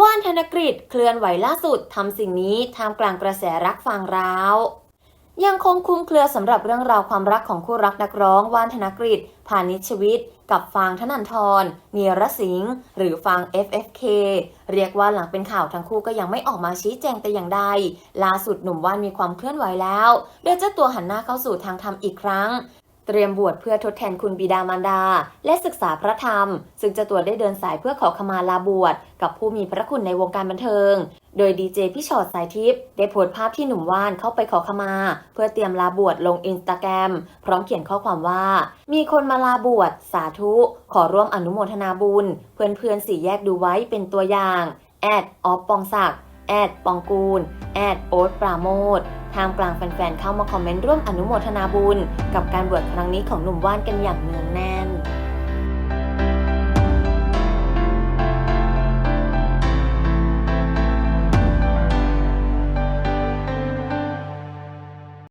ว่านธนกฤษเคลื่อนไหวล่าสุดทำสิ่งนี้ท่ามกลางกระแสรักฟางร้าว ยังคงคุ้มเครือสำหรับเรื่องราวความรักของคู่รักนักร้องว่านธนกฤษพานิชวิทย์กับฟางธนันทรเนียรสิงห์หรือฟาง FFK เรียกว่าหลังเป็นข่าวทั้งคู่ก็ยังไม่ออกมาชี้แจงแต่อย่างใดล่าสุดหนุ่มว่านมีความเคลื่อนไหวแล้ว โดยเจ้าตัวหันหน้าเข้าสู่ทางธรรมอีกครั้ง เตรียมบวชเพื่อทดแทนคุณบิดามารดา และศึกษาพระธรรม ซึ่งเจ้าตัวได้เดินสายเพื่อขอขมาลาบวชกับผู้มีพระคุณในวงการบันเทิง โดยดีเจพี่ชอตสายทิพย์ได้โพสต์ภาพที่หนุ่มว่านเข้าไปขอขมา เพื่อเตรียมลาบวชลงอินสตาแกรมพร้อมเขียนข้อความว่า มีคนมาลาบวชสาธุ ขอร่วมอนุโมทนาบุญ เพื่อนๆสี่แยกดูไว้เป็นตัวอย่างแอดออฟปองศักดิ์แอดปองกูลแอดโอ๊ตปราโมท ท่ามกลางแฟนๆเข้ามาคอมเมนต์ร่วมอนุโมทนาบุญ กับการบวชครั้งนี้ของหนุ่มว่านกันอย่างเนืองแน่น